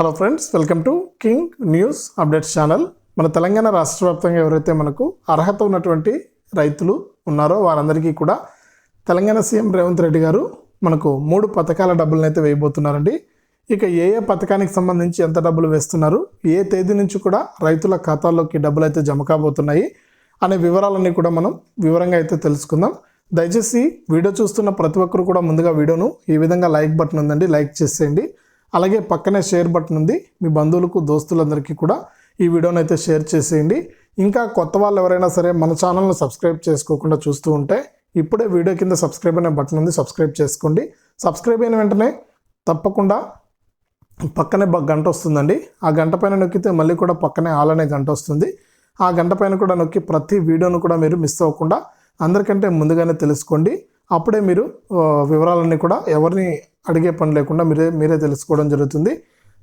Hello friends welcome to King News Updates channel మన తెలంగాణ రాష్ట్ర వ్యాప్తంగా ఎవరైతే మనకు అర్హత ఉన్నటువంటి రైతులు ఉన్నారో వారందరికీ కూడా తెలంగాణ సీఎం రేవంత్ రెడ్డి గారు మనకు మూడు పథకాల డబ్బులను అయితే వేయబోతున్నారండి. ఇక ఏ ఏ పథకానికి సంబంధించి ఎంత డబ్బులు వేస్తున్నారు ఏ తేదీ నుంచి కూడా రైతుల ఖాతాల్లోకి డబ్బులు అయితే జమ కాబోతున్నాయి అనే వివరాలన్నీ కూడా మనం వివరంగా అయితే తెలుసుకుందాం. దయచేసి వీడియో చూస్తున్న ప్రతి ఒక్కరు కూడా ముందుగా వీడియోను ఈ విధంగా లైక్ బటన్ ఉందండి లైక్ చేసేయండి. అలాగే పక్కనే షేర్ బటన్ ఉంది. మీ బంధువులకు దోస్తులందరికీ కూడా ఈ వీడియోని అయితే షేర్ చేసేయండి. ఇంకా కొత్త వాళ్ళు ఎవరైనా సరే మన ఛానల్ని సబ్స్క్రైబ్ చేసుకోకుండా చూస్తూ ఉంటే ఇప్పుడే వీడియో కింద సబ్స్క్రైబ్ అనే బటన్ ఉంది. సబ్స్క్రైబ్ చేసుకోండి. సబ్స్క్రైబ్ అయిన వెంటనే తప్పకుండా పక్కనే గంట వస్తుందండి. ఆ గంట పైన నొక్కితే మళ్ళీ కూడా పక్కనే ఆల్ అనే గంట వస్తుంది. ఆ గంట పైన కూడా నొక్కి ప్రతి వీడియోను కూడా మీరు మిస్ అవ్వకుండా అందరికంటే ముందుగానే తెలుసుకోండి. అప్పుడే మీరు వివరాలన్నీ కూడా ఎవరిని అడిగే పని లేకుండా మీరే మీరే తెలుసుకోవడం జరుగుతుంది.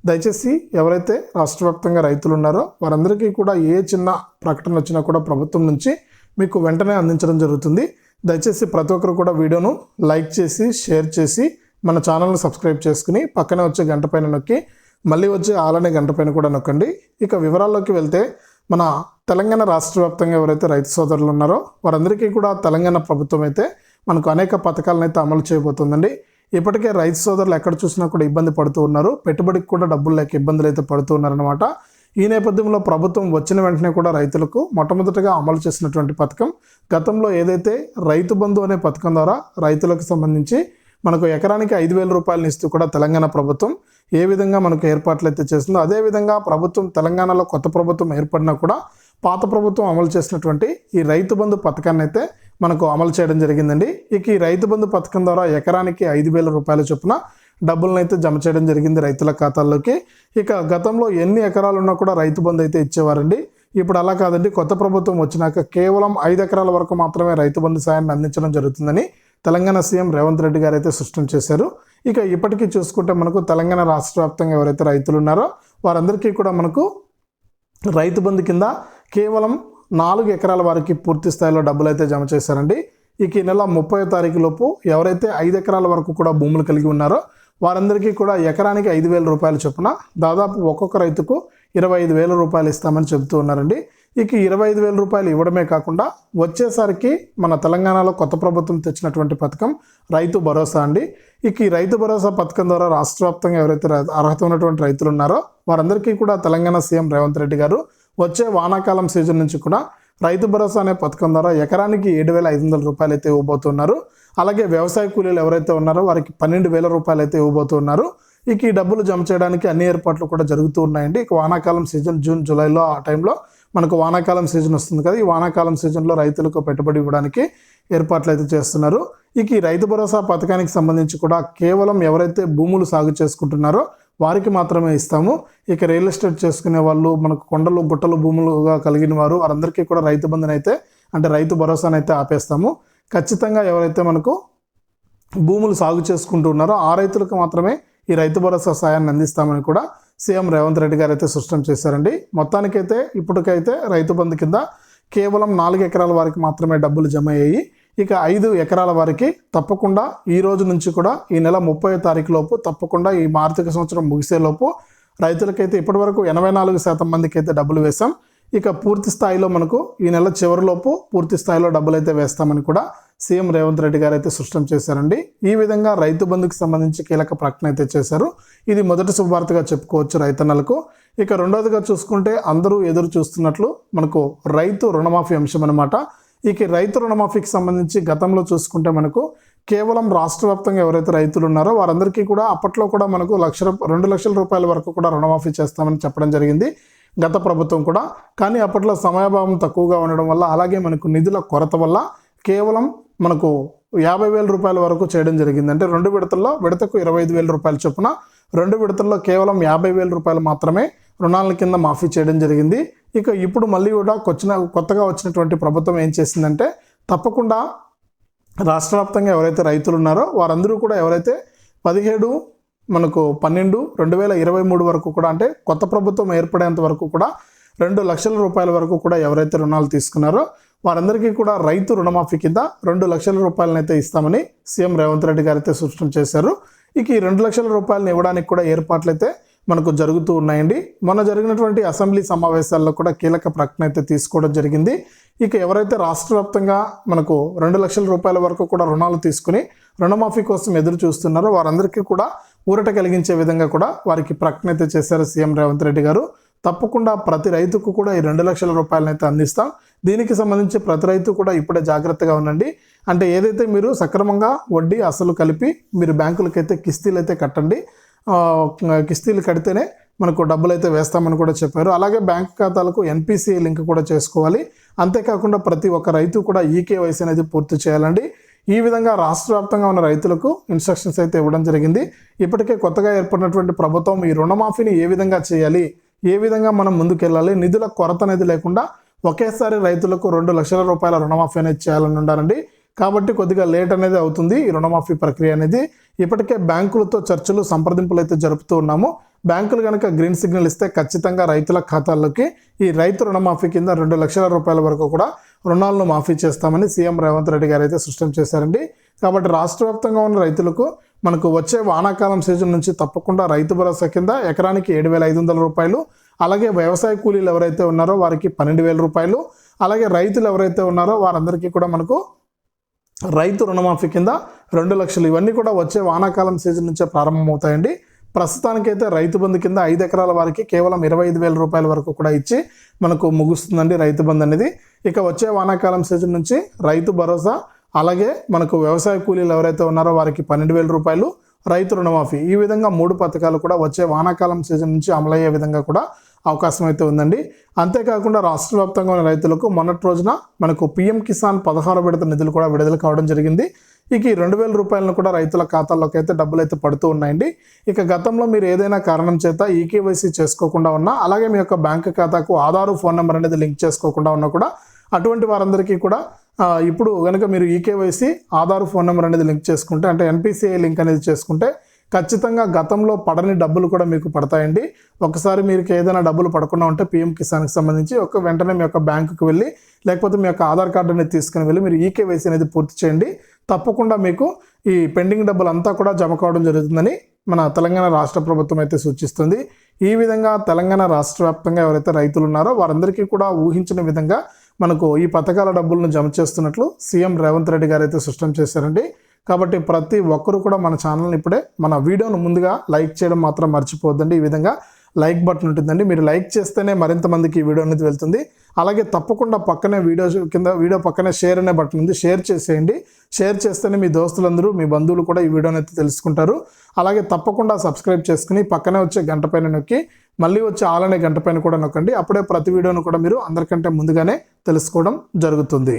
దయచేసి ఎవరైతే రాష్ట్ర వ్యాప్తంగా రైతులు ఉన్నారో వారందరికీ కూడా ఏ చిన్న ప్రకటన వచ్చినా కూడా ప్రభుత్వం నుంచి మీకు వెంటనే అందించడం జరుగుతుంది. దయచేసి ప్రతి ఒక్కరు కూడా వీడియోను లైక్ చేసి షేర్ చేసి మన ఛానల్ని సబ్స్క్రైబ్ చేసుకుని పక్కనే వచ్చే గంట పైన నొక్కి మళ్ళీ వచ్చే ఆలనే గంట పైన కూడా నొక్కండి. ఇక వివరాల్లోకి వెళ్తే మన తెలంగాణ రాష్ట్ర వ్యాప్తంగా ఎవరైతే రైతు సోదరులు ఉన్నారో వారందరికీ కూడా తెలంగాణ ప్రభుత్వం అయితే మనకు అనేక పథకాలను అయితే అమలు చేయబోతుందండి. ఇప్పటికే రైతు సోదరులు ఎక్కడ చూసినా కూడా ఇబ్బంది పడుతూ ఉన్నారు. పెట్టుబడికి కూడా డబ్బులు లేక ఇబ్బందులు అయితే పడుతూ ఉన్నారనమాట ఈ నేపథ్యంలో ప్రభుత్వం వచ్చిన వెంటనే కూడా రైతులకు మొట్టమొదటిగా అమలు చేసినటువంటి పథకం గతంలో ఏదైతే రైతు బంధు అనే పథకం ద్వారా రైతులకు సంబంధించి మనకు ఎకరానికి ఐదు వేల రూపాయలను ఇస్తూ కూడా తెలంగాణ ప్రభుత్వం ఏ విధంగా మనకు ఏర్పాట్లు అయితే చేస్తుందో అదే విధంగా ప్రభుత్వం తెలంగాణలో కొత్త ప్రభుత్వం ఏర్పడినా కూడా పాత ప్రభుత్వం అమలు చేసినటువంటి ఈ రైతు బంధు పథకాన్ని అయితే మనకు అమలు చేయడం జరిగిందండి. ఇక ఈ రైతు బంధు పథకం ద్వారా ఎకరానికి ఐదు వేల రూపాయల చొప్పున డబ్బులను అయితే జమ చేయడం జరిగింది రైతుల ఖాతాల్లోకి. ఇక గతంలో ఎన్ని ఎకరాలు ఉన్నా కూడా రైతు బంధు అయితే ఇచ్చేవారండి. ఇప్పుడు అలా కాదండి. కొత్త ప్రభుత్వం వచ్చినాక కేవలం ఐదు ఎకరాల వరకు మాత్రమే రైతు బంధు సాయాన్ని అందించడం జరుగుతుందని తెలంగాణ సీఎం రేవంత్ రెడ్డి గారు అయితే స్పష్టం చేశారు. ఇక ఇప్పటికీ చూసుకుంటే మనకు తెలంగాణ రాష్ట్ర వ్యాప్తంగా ఎవరైతే రైతులు ఉన్నారో వారందరికీ కూడా మనకు రైతు బంధు కింద కేవలం నాలుగు ఎకరాల వారికి పూర్తి స్థాయిలో డబ్బులు అయితే జమ చేశారండి. ఇక ఈ నెల ముప్పై తారీఖు లోపు ఎవరైతే ఐదు ఎకరాల వరకు కూడా భూములు కలిగి ఉన్నారో వారందరికీ కూడా ఎకరానికి ఐదు వేల రూపాయలు చొప్పున దాదాపు ఒక్కొక్క రైతుకు ఇరవై ఐదు వేల రూపాయలు ఇస్తామని చెబుతూ ఉన్నారండి. ఇక ఇరవై ఐదు వేల రూపాయలు ఇవ్వడమే కాకుండా వచ్చేసరికి మన తెలంగాణలో కొత్త ప్రభుత్వం తెచ్చినటువంటి పథకం రైతు భరోసా అండి. ఇక ఈ రైతు భరోసా పథకం ద్వారా రాష్ట్ర వ్యాప్తంగా ఎవరైతే అర్హత ఉన్నటువంటి రైతులు ఉన్నారో వారందరికీ కూడా తెలంగాణ సీఎం రేవంత్ రెడ్డి గారు వచ్చే వానాకాలం సీజన్ నుంచి కూడా రైతు భరోసా అనే పథకం ద్వారా ఎకరానికి ఏడు వేల ఐదు వందల రూపాయలు అయితే ఇవ్వబోతున్నారు. అలాగే వ్యవసాయ కూలీలు ఎవరైతే ఉన్నారో వారికి పన్నెండు వేల రూపాయలు అయితే ఇవ్వబోతున్నారు. ఇక ఈ డబ్బులు జమ చేయడానికి అన్ని ఏర్పాట్లు కూడా జరుగుతూ ఉన్నాయండి. ఇక వానాకాలం సీజన్ జూన్ జూలైలో ఆ టైంలో మనకు వానాకాలం సీజన్ వస్తుంది కదా ఈ వానాకాలం సీజన్లో రైతులకు పెట్టుబడి ఇవ్వడానికి ఏర్పాట్లు అయితే చేస్తున్నారు. ఇక ఈ రైతు భరోసా పథకానికి సంబంధించి కూడా కేవలం ఎవరైతే భూములు సాగు చేసుకుంటున్నారో వారికి మాత్రమే ఇస్తాము. ఇక రియల్ ఎస్టేట్ చేసుకునే వాళ్ళు మనకు కొండలు గుట్టలు భూములుగా కలిగిన వారు వారందరికీ కూడా రైతు బంధుని అయితే అంటే రైతు భరోసానైతే ఆపేస్తాము. ఖచ్చితంగా ఎవరైతే మనకు భూములు సాగు చేసుకుంటూ ఉన్నారో ఆ రైతులకు మాత్రమే ఈ రైతు భరోసా సాయాన్ని అందిస్తామని కూడా సీఎం రేవంత్ రెడ్డి గారు అయితే స్పష్టం చేశారండి. మొత్తానికైతే ఇప్పటికైతే రైతు బంధు కింద కేవలం నాలుగు ఎకరాల వారికి మాత్రమే డబ్బులు జమ అయ్యాయి. ఇక ఐదు ఎకరాల వారికి తప్పకుండా ఈ రోజు నుంచి కూడా ఈ నెల ముప్పై తారీఖు లోపు తప్పకుండా ఈ ఆర్థిక సంవత్సరం ముగిసేలోపు రైతులకైతే ఇప్పటివరకు ఎనభై నాలుగు శాతం మందికి అయితే డబ్బులు వేశాం. ఇక పూర్తి స్థాయిలో మనకు ఈ నెల చివరిలోపు పూర్తి స్థాయిలో డబ్బులు అయితే వేస్తామని కూడా సీఎం రేవంత్ రెడ్డి గారు అయితే స్పష్టం చేశారండి. ఈ విధంగా రైతు బంధుకు సంబంధించి కీలక ప్రకటన అయితే చేశారు. ఇది మొదటి శుభవార్తగా చెప్పుకోవచ్చు రైతన్నలకు. ఇక రెండోదిగా చూసుకుంటే అందరూ ఎదురు చూస్తున్నట్లు మనకు రైతు రుణమాఫీ అంశం అనమాట ఇక రైతు రుణమాఫీకి సంబంధించి గతంలో చూసుకుంటే మనకు కేవలం రాష్ట్ర వ్యాప్తంగా ఎవరైతే రైతులు ఉన్నారో వారందరికీ కూడా అప్పట్లో కూడా మనకు లక్ష రెండు లక్షల రూపాయల వరకు కూడా రుణమాఫీ చేస్తామని చెప్పడం జరిగింది గత ప్రభుత్వం కూడా. కానీ అప్పట్లో సమయాభావం తక్కువగా ఉండడం వల్ల అలాగే మనకు నిధుల కొరత వల్ల కేవలం మనకు యాభై వేల రూపాయల వరకు చేయడం జరిగింది. అంటే రెండు విడతల్లో విడతకు ఇరవై ఐదు వేల రూపాయల చొప్పున రెండు విడతల్లో కేవలం యాభై వేల రూపాయలు మాత్రమే రుణాల కింద మాఫీ చేయడం జరిగింది. ఇక ఇప్పుడు మళ్ళీ కూడా వచ్చిన కొత్తగా వచ్చినటువంటి ప్రభుత్వం ఏం చేసిందంటే తప్పకుండా రాష్ట్ర వ్యాప్తంగా ఎవరైతే రైతులు ఉన్నారో వారందరూ కూడా ఎవరైతే పదిహేడు మనకు పన్నెండు రెండు వేల ఇరవై మూడు వరకు కూడా అంటే కొత్త ప్రభుత్వం ఏర్పడేంత వరకు కూడా రెండు లక్షల రూపాయల వరకు కూడా ఎవరైతే రుణాలు తీసుకున్నారో వారందరికీ కూడా రైతు రుణమాఫీ కింద రెండు లక్షల రూపాయలను అయితే ఇస్తామని సీఎం రేవంత్ రెడ్డి గారు అయితే స్పష్టం చేశారు. ఇక ఈ రెండు లక్షల రూపాయలను ఇవ్వడానికి కూడా ఏర్పాట్లు అయితే మనకు జరుగుతూ ఉన్నాయండి. మొన్న జరిగినటువంటి అసెంబ్లీ సమావేశాల్లో కూడా కీలక ప్రకటన అయితే తీసుకోవడం జరిగింది. ఇక ఎవరైతే రాష్ట్ర వ్యాప్తంగా మనకు రెండు లక్షల రూపాయల వరకు కూడా రుణాలు తీసుకుని రుణమాఫీ కోసం ఎదురు చూస్తున్నారో వారందరికీ కూడా ఊరట కలిగించే విధంగా కూడా వారికి ప్రకటన అయితే చేశారు సీఎం రేవంత్ రెడ్డి గారు. తప్పకుండా ప్రతి రైతుకు కూడా ఈ రెండు లక్షల రూపాయలను అయితే అందిస్తాం. దీనికి సంబంధించి ప్రతి రైతు కూడా ఇప్పుడే జాగ్రత్తగా ఉండండి. అంటే ఏదైతే మీరు సక్రమంగా వడ్డీ అసలు కలిపి మీరు బ్యాంకులకైతే కిస్తీలు అయితే కట్టండి కిస్తీలు కడితేనే మనకు డబ్బులు అయితే వేస్తామని కూడా చెప్పారు. అలాగే బ్యాంక్ ఖాతాలకు ఎన్పిసిఐ లింక్ కూడా చేసుకోవాలి. అంతేకాకుండా ప్రతి ఒక్క రైతు కూడా ఈకేవైసీ అనేది పూర్తి చేయాలండి. ఈ విధంగా రాష్ట్ర వ్యాప్తంగా ఉన్న రైతులకు ఇన్స్ట్రక్షన్స్ అయితే ఇవ్వడం జరిగింది. ఇప్పటికే కొత్తగా ఏర్పడినటువంటి ప్రభుత్వం ఈ రుణమాఫీని ఏ విధంగా చేయాలి ఏ విధంగా మనం ముందుకెళ్ళాలి నిధుల కొరత అనేది లేకుండా ఒకేసారి రైతులకు రెండు లక్షల రూపాయల రుణమాఫీ అనేది చేయాలని ఉండాలండి. కాబట్టి కొద్దిగా లేట్ అనేది అవుతుంది ఈ రుణమాఫీ ప్రక్రియ అనేది. ఇప్పటికే బ్యాంకులతో చర్చలు సంప్రదింపులు అయితే జరుపుతూ ఉన్నాము. బ్యాంకులు కనుక గ్రీన్ సిగ్నల్ ఇస్తే ఖచ్చితంగా రైతుల ఖాతాల్లోకి ఈ రైతు రుణమాఫీ కింద రెండు లక్షల రూపాయల వరకు కూడా రుణాలను మాఫీ చేస్తామని సీఎం రేవంత్ రెడ్డి గారు అయితే స్పష్టం చేశారండి. కాబట్టి రాష్ట్ర వ్యాప్తంగా ఉన్న రైతులకు మనకు వచ్చే వానాకాలం సీజన్ నుంచి తప్పకుండా రైతు భరోసా కింద ఎకరానికి ఏడు వేల ఐదు వందల రూపాయలు అలాగే వ్యవసాయ కూలీలు ఎవరైతే ఉన్నారో వారికి పన్నెండు వేల రూపాయలు అలాగే రైతులు ఎవరైతే ఉన్నారో వారందరికీ కూడా మనకు రైతు రుణమాఫీ కింద రెండు లక్షలు. ఇవన్నీ కూడా వచ్చే వానాకాలం సీజన్ నుంచే ప్రారంభమవుతాయండి. ప్రస్తుతానికైతే రైతు బంధు కింద ఐదు ఎకరాల వారికి కేవలం ఇరవై ఐదు వేల రూపాయల వరకు కూడా ఇచ్చి మనకు ముగుస్తుందండి రైతు బంధు అనేది. ఇక వచ్చే వానాకాలం సీజన్ నుంచి రైతు భరోసా అలాగే మనకు వ్యవసాయ కూలీలు ఎవరైతే ఉన్నారో వారికి పన్నెండు వేల రూపాయలు రైతు రుణమాఫీ. ఈ విధంగా మూడు పథకాలు కూడా వచ్చే వానాకాలం సీజన్ నుంచి అమలయ్యే విధంగా కూడా అవకాశం అయితే ఉందండి. అంతేకాకుండా రాష్ట్ర వ్యాప్తంగా ఉన్న రైతులకు మొన్నటి రోజున మనకు పిఎం కిసాన్ పదహారు విడత నిధులు కూడా విడుదల కావడం జరిగింది. ఇక ఈ రెండు వేల రూపాయలను కూడా రైతుల ఖాతాల్లోకి అయితే డబ్బులు అయితే పడుతూ ఉన్నాయండి. ఇక గతంలో మీరు ఏదైనా కారణం చేత ఈకేవైసీ చేసుకోకుండా ఉన్నా అలాగే మీ యొక్క బ్యాంక్ ఖాతాకు ఆధారు ఫోన్ నెంబర్ అనేది లింక్ చేసుకోకుండా ఉన్నా కూడా అటువంటి వారందరికీ కూడా ఇప్పుడు కనుక మీరు e KYC Aadhaar phone number అనేది లింక్ చేసుకుంటే అంటే ఎన్పిసిఐ లింక్ అనేది చేసుకుంటే ఖచ్చితంగా గతంలో పడని డబ్బులు కూడా మీకు పడతాయండి. ఒకసారి మీకు ఏదైనా డబ్బులు పడకుండా ఉంటే పిఎం కిసాన్కి సంబంధించి ఒక వెంటనే మీ యొక్క బ్యాంకుకి వెళ్ళి లేకపోతే మీ యొక్క ఆధార్ కార్డు అనేది తీసుకుని వెళ్ళి మీరు ఈకేవైసీ అనేది పూర్తి చేయండి. తప్పకుండా మీకు ఈ పెండింగ్ డబ్బులు అంతా కూడా జమ కావడం జరుగుతుందని మన తెలంగాణ రాష్ట్ర ప్రభుత్వం అయితే సూచిస్తుంది. ఈ విధంగా తెలంగాణ రాష్ట్ర వ్యాప్తంగా ఎవరైతే రైతులు ఉన్నారో వారందరికీ కూడా ఊహించిన విధంగా మనకు ఈ పథకాల డబ్బులను జమ చేస్తున్నట్లు సీఎం రేవంత్ రెడ్డి గారు అయితే స్పష్టం చేశారండి. కాబట్టి ప్రతి ఒక్కరు కూడా మన ఛానల్ని ఇప్పుడే మన వీడియోను ముందుగా లైక్ చేయడం మాత్రం మర్చిపోద్దండి ఈ విధంగా లైక్ బటన్ ఉంటుందండి. మీరు లైక్ చేస్తేనే మరింత మందికి ఈ వీడియో అనేది వెళ్తుంది. అలాగే తప్పకుండా పక్కనే వీడియో కింద వీడియో పక్కనే షేర్ అనే బటన్ ఉంది. షేర్ చేసేయండి. షేర్ చేస్తేనే మీ దోస్తులందరూ మీ బంధువులు కూడా ఈ వీడియోని అయితే తెలుసుకుంటారు. అలాగే తప్పకుండా సబ్స్క్రైబ్ చేసుకుని పక్కనే వచ్చే గంట పైన నొక్కి మళ్ళీ వచ్చే ఆల్ అనే గంట పైన కూడా నొక్కండి. అప్పుడే ప్రతి వీడియోను కూడా మీరు అందరికంటే ముందుగానే తెలుసుకోవడం జరుగుతుంది.